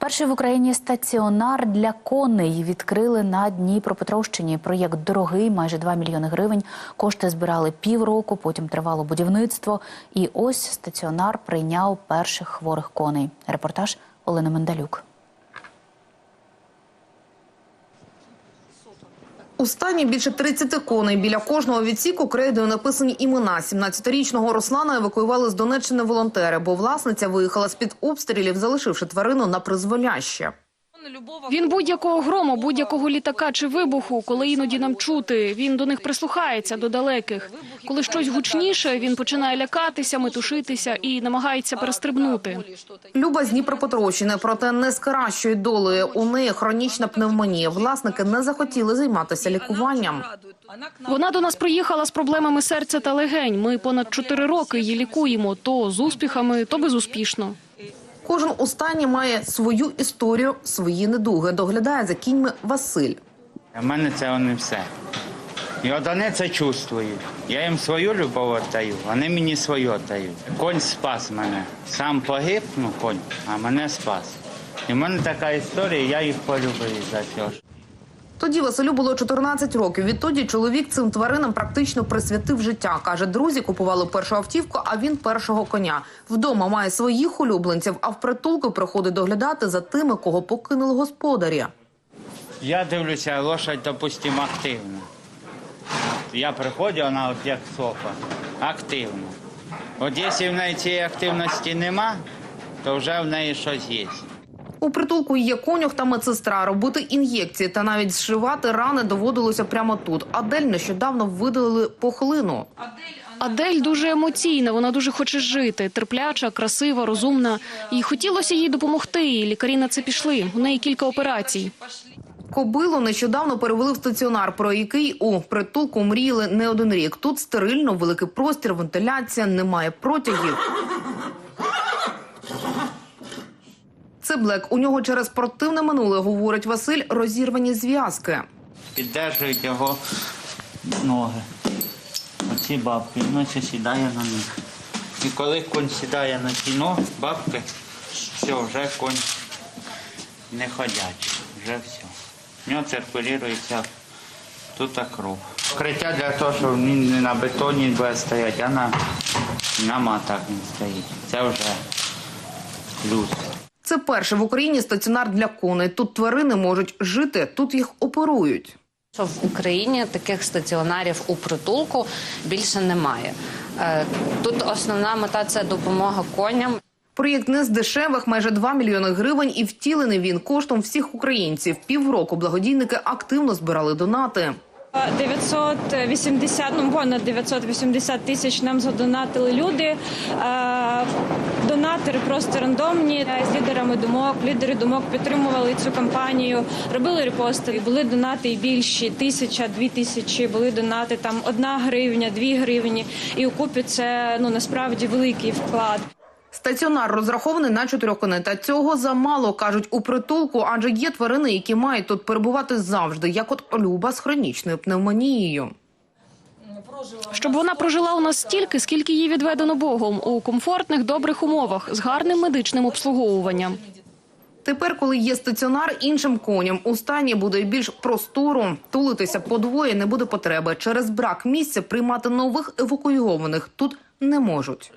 Перший в Україні стаціонар для коней відкрили на Дніпропетровщині. Проєкт дорогий, майже 2 мільйони гривень. Кошти збирали півроку, потім тривало будівництво. І ось стаціонар прийняв перших хворих коней. Репортаж Олена Мендалюк. У стані більше 30 коней. Біля кожного відсіку крейдою написані імена. 17-річного Руслана евакуювали з Донеччини волонтери, бо власниця виїхала з-під обстрілів, залишивши тварину на призволяще. Він будь-якого грому, будь-якого літака чи вибуху, коли іноді нам чути, він до них прислухається до далеких. Коли щось гучніше, він починає лякатися, метушитися і намагається перестрибнути. Люба з Дніпропетровщини, проте не з кращою долею. У неї хронічна пневмонія. Власники не захотіли займатися лікуванням. Вона до нас приїхала з проблемами серця та легень. Ми понад чотири роки її лікуємо то з успіхами, то безуспішно. Кожен у стані має свою історію, свої недуги. Доглядає за кіньми Василь. У мене це не все. І от вони це чувствують. Я їм свою любов віддаю, вони мені свою віддають. Конь спас мене. Сам погиб, ну конь, а мене спас. І в мене така історія, я їх полюбив за цього. Тоді Василю було 14 років. Відтоді чоловік цим тваринам практично присвятив життя. Каже, друзі купували першу автівку, а він першого коня. Вдома має своїх улюбленців, а в притулку приходить доглядати за тими, кого покинули господарі. Я дивлюся, лошадь, допустимо, активна. Я приходжу, вона от як софа, активна. От якщо в неї цієї активності нема, то вже в неї щось є. У притулку є конюх та медсестра. Робити ін'єкції та навіть зшивати рани доводилося прямо тут. Адель нещодавно видалили пухлину. Адель дуже емоційна, вона дуже хоче жити, терпляча, красива, розумна. І хотілося їй допомогти. І лікарі на це пішли. У неї кілька операцій. Кобилу нещодавно перевели в стаціонар, про який у притулку мріяли не один рік. Тут стерильно, великий простір, вентиляція, немає протягів. Це Блек. У нього через спортивне минуле, говорить Василь, розірвані зв'язки. Піддержують його ноги. Оці бабки, ось сідає на них. І коли конь сідає на ці ноги, бабки, все, вже конь не ходячий, вже все. В нього циркулюється тут кров. Покриття для того, щоб він не на бетоні буде стояти, а на, на матах він стоїть. Це вже плюс. Це перший в Україні стаціонар для коней. Тут тварини можуть жити, тут їх оперують. В Україні таких стаціонарів у притулку більше немає. Е, Тут основна мета це допомога коням. Проєкт не з дешевих, майже 2 мільйони гривень, і втілений він коштом всіх українців. Півроку благодійники активно збирали донати. 980, ну понад 980 тисяч нам задонатили люди. Е, Донатори просто рандомні Е, з лідерами думок. Лідери думок підтримували цю кампанію, робили репости. Були донати і більші тисяча, дві тисячі. Були донати там одна гривня, дві гривні. І у купі це ну насправді великий вклад. Стаціонар розрахований на чотирьох коней. Та цього замало, кажуть у притулку, адже є тварини, які мають тут перебувати завжди, як от Люба з хронічною пневмонією. Щоб вона прожила у нас стільки, скільки їй відведено Богом, у комфортних, добрих умовах, з гарним медичним обслуговуванням. Тепер, коли є стаціонар, іншим коням у стані буде більш простору. Тулитися подвоє не буде потреби. Через брак місця приймати нових евакуйованих тут не можуть.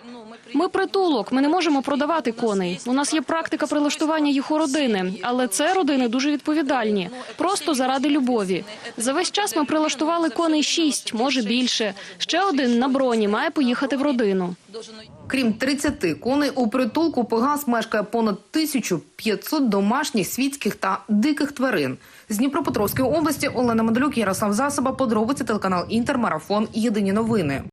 Ми притулок, ми не можемо продавати коней. У нас є практика прилаштування їх у родини, але це родини дуже відповідальні, просто заради любові. За весь час ми прилаштували коней шість, може більше. Ще один на броні має поїхати в родину. Крім 30 коней, у притулку Пегас мешкає понад 1500 домашніх, світських та диких тварин. З Дніпропетровської області Олена Медалюк, Ярослав Засоба, подробиці телеканал Інтер, Марафон, Єдині новини.